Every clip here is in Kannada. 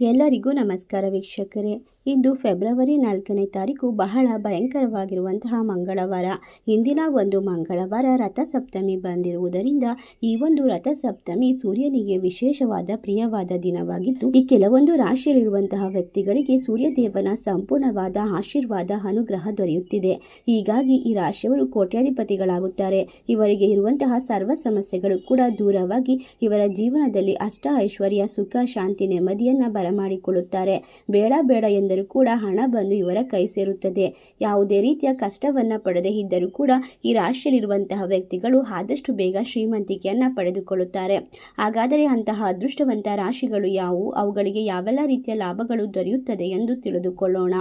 ಎಲ್ಲರಿಗೂ ನಮಸ್ಕಾರ ವೀಕ್ಷಕರೇ. ಇಂದು ಫೆಬ್ರವರಿ ನಾಲ್ಕನೇ ತಾರೀಕು ಬಹಳ ಭಯಂಕರವಾಗಿರುವಂತಹ ಮಂಗಳವಾರ. ಇಂದಿನ ಒಂದು ಮಂಗಳವಾರ ರಥಸಪ್ತಮಿ ಬಂದಿರುವುದರಿಂದ ಈ ಒಂದು ರಥಸಪ್ತಮಿ ಸೂರ್ಯನಿಗೆ ವಿಶೇಷವಾದ ಪ್ರಿಯವಾದ ದಿನವಾಗಿದ್ದು, ಈ ಕೆಲವೊಂದು ರಾಶಿಯಲ್ಲಿರುವಂತಹ ವ್ಯಕ್ತಿಗಳಿಗೆ ಸೂರ್ಯದೇವನ ಸಂಪೂರ್ಣವಾದ ಆಶೀರ್ವಾದ, ಅನುಗ್ರಹ ದೊರೆಯುತ್ತಿದೆ. ಹೀಗಾಗಿ ಈ ರಾಶಿಯವರು ಕೋಟ್ಯಾಧಿಪತಿಗಳಾಗುತ್ತಾರೆ. ಇವರಿಗೆ ಇರುವಂತಹ ಸರ್ವ ಸಮಸ್ಯೆಗಳು ಕೂಡ ದೂರವಾಗಿ ಇವರ ಜೀವನದಲ್ಲಿ ಅಷ್ಟ ಐಶ್ವರ್ಯ, ಸುಖ, ಶಾಂತಿ, ನೆಮ್ಮದಿಯನ್ನ ಬರಮಾಡಿಕೊಳ್ಳುತ್ತಾರೆ ಬೇಡ ಬೇಡ ಎಂದರೂ ಕೂಡ ಹಣ ಬಂದು ಇವರ ಕೈ ಸೇರುತ್ತದೆ. ಯಾವುದೇ ರೀತಿಯ ಕಷ್ಟವನ್ನ ಪಡೆದೇ ಇದ್ದರೂ ಕೂಡ ಈ ರಾಶಿಯಲ್ಲಿರುವಂತಹ ವ್ಯಕ್ತಿಗಳು ಆದಷ್ಟು ಬೇಗ ಶ್ರೀಮಂತಿಕೆಯನ್ನ ಪಡೆದುಕೊಳ್ಳುತ್ತಾರೆ. ಹಾಗಾದರೆ ಅಂತಹ ಅದೃಷ್ಟವಂತ ರಾಶಿಗಳು ಯಾವುವು? ಅವುಗಳಿಗೆ ಯಾವೆಲ್ಲ ರೀತಿಯ ಲಾಭಗಳು ದೊರೆಯುತ್ತದೆ ಎಂದು ತಿಳಿದುಕೊಳ್ಳೋಣ.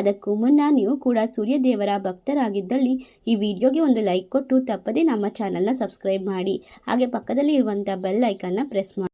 ಅದಕ್ಕೂ ಮುನ್ನ ನೀವು ಕೂಡ ಸೂರ್ಯದೇವರ ಭಕ್ತರಾಗಿದ್ದಲ್ಲಿ ಈ ವಿಡಿಯೋಗೆ ಒಂದು ಲೈಕ್ ಕೊಟ್ಟು ತಪ್ಪದೇ ನಮ್ಮ ಚಾನೆಲ್ನ ಸಬ್ಸ್ಕ್ರೈಬ್ ಮಾಡಿ. ಹಾಗೆ ಪಕ್ಕದಲ್ಲಿ ಇರುವಂಥ ಬೆಲ್ ಐಕನ್ನ ಪ್ರೆಸ್ ಮಾಡಿ.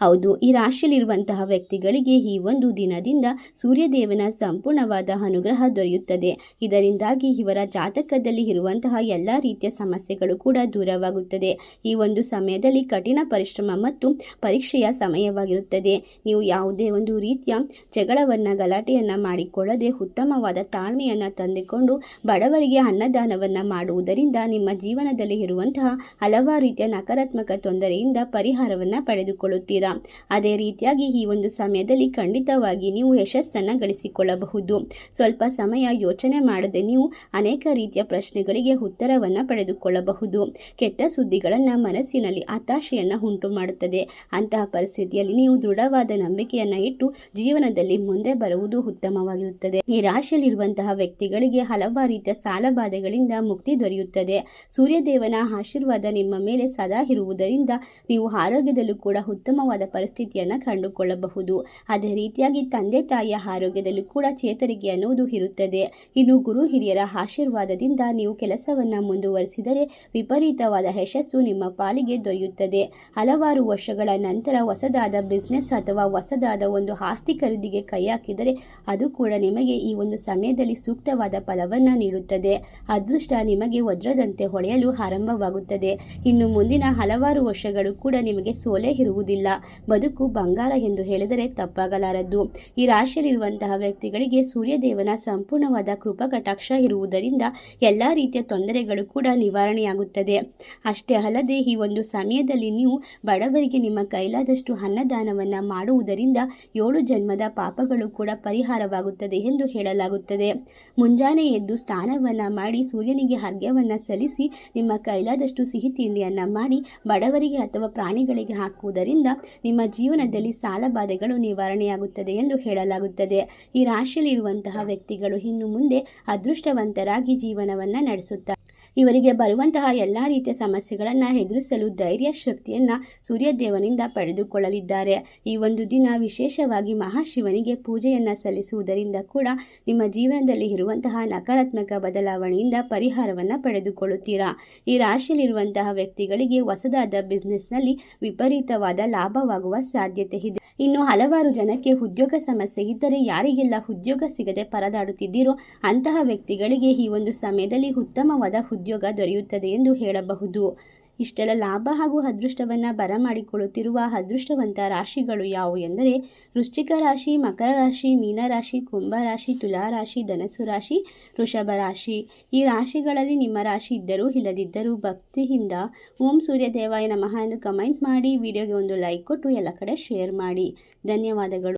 ಹೌದು, ಈ ರಾಶಿಯಲ್ಲಿರುವಂತಹ ವ್ಯಕ್ತಿಗಳಿಗೆ ಈ ಒಂದು ದಿನದಿಂದ ಸೂರ್ಯದೇವನ ಸಂಪೂರ್ಣವಾದ ಅನುಗ್ರಹ ದೊರೆಯುತ್ತದೆ. ಇದರಿಂದಾಗಿ ಇವರ ಜಾತಕದಲ್ಲಿ ಇರುವಂತಹ ಎಲ್ಲ ರೀತಿಯ ಸಮಸ್ಯೆಗಳು ಕೂಡ ದೂರವಾಗುತ್ತದೆ. ಈ ಒಂದು ಸಮಯದಲ್ಲಿ ಕಠಿಣ ಪರಿಶ್ರಮ ಮತ್ತು ಪರೀಕ್ಷೆಯ ಸಮಯವಾಗಿರುತ್ತದೆ. ನೀವು ಯಾವುದೇ ಒಂದು ರೀತಿಯ ಜಗಳವನ್ನು, ಗಲಾಟೆಯನ್ನು ಮಾಡಿಕೊಳ್ಳದೆ ಉತ್ತಮವಾದ ತಾಳ್ಮೆಯನ್ನು ತಂದುಕೊಂಡು ಬಡವರಿಗೆ ಅನ್ನದಾನವನ್ನು ಮಾಡುವುದರಿಂದ ನಿಮ್ಮ ಜೀವನದಲ್ಲಿ ಇರುವಂತಹ ಹಲವಾರು ರೀತಿಯ ನಕಾರಾತ್ಮಕ ತೊಂದರೆಯಿಂದ ಪರಿಹಾರವನ್ನು ಪಡೆದುಕೊಳ್ಳುತ್ತೀರಾ? ಅದೇ ರೀತಿಯಾಗಿ ಈ ಒಂದು ಸಮಯದಲ್ಲಿ ಖಂಡಿತವಾಗಿ ನೀವು ಯಶಸ್ಸನ್ನು ಗಳಿಸಿಕೊಳ್ಳಬಹುದು. ಸ್ವಲ್ಪ ಸಮಯ ಯೋಚನೆ ಮಾಡದೆ ನೀವು ಅನೇಕ ರೀತಿಯ ಪ್ರಶ್ನೆಗಳಿಗೆ ಉತ್ತರವನ್ನು ಪಡೆದುಕೊಳ್ಳಬಹುದು. ಕೆಟ್ಟ ಸುದ್ದಿಗಳನ್ನು ಮನಸ್ಸಿನಲ್ಲಿ ಹತಾಶೆಯನ್ನು ಉಂಟು ಮಾಡುತ್ತದೆ. ಅಂತಹ ಪರಿಸ್ಥಿತಿಯಲ್ಲಿ ನೀವು ದೃಢವಾದ ನಂಬಿಕೆಯನ್ನು ಇಟ್ಟು ಜೀವನದಲ್ಲಿ ಮುಂದೆ ಬರುವುದು ಉತ್ತಮವಾಗಿರುತ್ತದೆ. ಈ ರಾಶಿಯಲ್ಲಿರುವಂತಹ ವ್ಯಕ್ತಿಗಳಿಗೆ ಹಲವಾರು ರೀತಿಯ ಸಾಲಬಾಧೆಗಳಿಂದ ಮುಕ್ತಿ ದೊರೆಯುತ್ತದೆ. ಸೂರ್ಯದೇವನ ಆಶೀರ್ವಾದ ನಿಮ್ಮ ಮೇಲೆ ಸದಾ ಇರುವುದರಿಂದ ನೀವು ಆರೋಗ್ಯದಲ್ಲೂ ಕೂಡ ಉತ್ತಮವಾದ ಪರಿಸ್ಥಿತಿಯನ್ನು ಕಂಡುಕೊಳ್ಳಬಹುದು. ಅದೇ ರೀತಿಯಾಗಿ ತಂದೆ ತಾಯಿಯ ಆರೋಗ್ಯದಲ್ಲೂ ಕೂಡ ಚೇತರಿಕೆ ಅನ್ನುವುದು ಇರುತ್ತದೆ. ಇನ್ನು ಗುರು ಹಿರಿಯರ ಆಶೀರ್ವಾದದಿಂದ ನೀವು ಕೆಲಸವನ್ನು ಮುಂದುವರಿಸಿದರೆ ವಿಪರೀತವಾದ ಯಶಸ್ಸು ನಿಮ್ಮ ಪಾಲಿಗೆ ದೊರೆಯುತ್ತದೆ. ಹಲವಾರು ವರ್ಷಗಳ ನಂತರ ಹೊಸದಾದ ಬಿಸ್ನೆಸ್ ಅಥವಾ ಹೊಸದಾದ ಒಂದು ಆಸ್ತಿ ಖರೀದಿಗೆ ಕೈ ಹಾಕಿದರೆ ಅದು ಕೂಡ ನಿಮಗೆ ಈ ಒಂದು ಸಮಯದಲ್ಲಿ ಸೂಕ್ತವಾದ ಫಲವನ್ನು ನೀಡುತ್ತದೆ. ಅದೃಷ್ಟ ನಿಮಗೆ ವಜ್ರದಂತೆ ಹೊಳೆಯಲು ಆರಂಭವಾಗುತ್ತದೆ. ಇನ್ನು ಮುಂದಿನ ಹಲವಾರು ವರ್ಷಗಳು ಕೂಡ ನಿಮಗೆ ಸೋಲೆ ಇರುವುದಿಲ್ಲ. ಬದುಕು ಬಂಗಾರ ಎಂದು ಹೇಳಿದರೆ ತಪ್ಪಾಗಲಾರದು ಈ ರಾಶಿಯಲ್ಲಿರುವಂತಹ ವ್ಯಕ್ತಿಗಳಿಗೆ ಸೂರ್ಯದೇವನ ಸಂಪೂರ್ಣವಾದ ಕೃಪಾ ಕಟಾಕ್ಷ ಇರುವುದರಿಂದ ಎಲ್ಲ ರೀತಿಯ ತೊಂದರೆಗಳು ಕೂಡ ನಿವಾರಣೆಯಾಗುತ್ತದೆ. ಅಷ್ಟೇ ಅಲ್ಲದೆ ಈ ಒಂದು ಸಮಯದಲ್ಲಿ ನೀವು ಬಡವರಿಗೆ ನಿಮ್ಮ ಕೈಲಾದಷ್ಟು ಅನ್ನದಾನವನ್ನು ಮಾಡುವುದರಿಂದ ಏಳು ಜನ್ಮದ ಪಾಪಗಳು ಕೂಡ ಪರಿಹಾರವಾಗುತ್ತದೆ ಎಂದು ಹೇಳಲಾಗುತ್ತದೆ. ಮುಂಜಾನೆ ಎದ್ದು ಸ್ನಾನವನ್ನು ಮಾಡಿ ಸೂರ್ಯನಿಗೆ ಅರ್ಘ್ಯವನ್ನು ಸಲ್ಲಿಸಿ ನಿಮ್ಮ ಕೈಲಾದಷ್ಟು ಸಿಹಿ ತಿಂಡಿಯನ್ನು ಮಾಡಿ ಬಡವರಿಗೆ ಅಥವಾ ಪ್ರಾಣಿಗಳಿಗೆ ಹಾಕುವುದರಿಂದ ನಿಮ್ಮ ಜೀವನದಲ್ಲಿ ಸಾಲಬಾಧೆಗಳು ನಿವಾರಣೆಯಾಗುತ್ತದೆ ಎಂದು ಹೇಳಲಾಗುತ್ತದೆ. ಈ ರಾಶಿಯಲ್ಲಿರುವಂತಹ ವ್ಯಕ್ತಿಗಳು ಇನ್ನು ಮುಂದೆ ಅದೃಷ್ಟವಂತರಾಗಿ ಜೀವನವನ್ನು ನಡೆಸುತ್ತಾರೆ ಇವರಿಗೆ ಬರುವಂತಹ ಎಲ್ಲ ರೀತಿಯ ಸಮಸ್ಯೆಗಳನ್ನು ಎದುರಿಸಲು ಧೈರ್ಯ ಶಕ್ತಿಯನ್ನು ಸೂರ್ಯದೇವನಿಂದ ಪಡೆದುಕೊಳ್ಳಲಿದ್ದಾರೆ. ಈ ಒಂದು ದಿನ ವಿಶೇಷವಾಗಿ ಮಹಾಶಿವನಿಗೆ ಪೂಜೆಯನ್ನು ಸಲ್ಲಿಸುವುದರಿಂದ ಕೂಡ ನಿಮ್ಮ ಜೀವನದಲ್ಲಿ ಇರುವಂತಹ ನಕಾರಾತ್ಮಕ ಬದಲಾವಣೆಯಿಂದ ಪರಿಹಾರವನ್ನು ಪಡೆದುಕೊಳ್ಳುತ್ತೀರಾ? ಈ ರಾಶಿಯಲ್ಲಿರುವಂತಹ ವ್ಯಕ್ತಿಗಳಿಗೆ ಹೊಸದಾದ ಬಿಸ್ನೆಸ್ನಲ್ಲಿ ವಿಪರೀತವಾದ ಲಾಭವಾಗುವ ಸಾಧ್ಯತೆ ಇದೆ. ಇನ್ನು ಹಲವಾರು ಜನಕ್ಕೆ ಉದ್ಯೋಗ ಸಮಸ್ಯೆ ಇದ್ದರೆ ಯಾರಿಗೆಲ್ಲ ಉದ್ಯೋಗ ಸಿಗದೆ ಪರದಾಡುತ್ತಿದ್ದೀರೋ ಅಂತಹ ವ್ಯಕ್ತಿಗಳಿಗೆ ಈ ಒಂದು ಸಮಯದಲ್ಲಿ ಉತ್ತಮವಾದ ಉದ್ಯೋಗ ದೊರೆಯುತ್ತದೆ ಎಂದು ಹೇಳಬಹುದು. ಇಷ್ಟೆಲ್ಲ ಲಾಭ ಹಾಗೂ ಅದೃಷ್ಟವನ್ನು ಬರಮಾಡಿಕೊಳ್ಳುತ್ತಿರುವ ಅದೃಷ್ಟವಂತ ರಾಶಿಗಳು ಯಾವುವು ಎಂದರೆ ವೃಶ್ಚಿಕ ರಾಶಿ, ಮಕರ ರಾಶಿ ಮೀನರಾಶಿ ಕುಂಭ ರಾಶಿ, ತುಲಾ ರಾಶಿ ಧನಸು ರಾಶಿ, ವೃಷಭ ರಾಶಿ. ಈ ರಾಶಿಗಳಲ್ಲಿ ನಿಮ್ಮ ರಾಶಿ ಇದ್ದರೂ ಇಲ್ಲದಿದ್ದರೂ ಭಕ್ತಿಯಿಂದ ಓಂ ಸೂರ್ಯ ದೇವಾಯ ನಮಃ ಎಂದು ಕಮೆಂಟ್ ಮಾಡಿ, ವಿಡಿಯೋಗೆ ಒಂದು ಲೈಕ್ ಕೊಟ್ಟು ಎಲ್ಲ ಕಡೆ ಶೇರ್ ಮಾಡಿ. ಧನ್ಯವಾದಗಳು.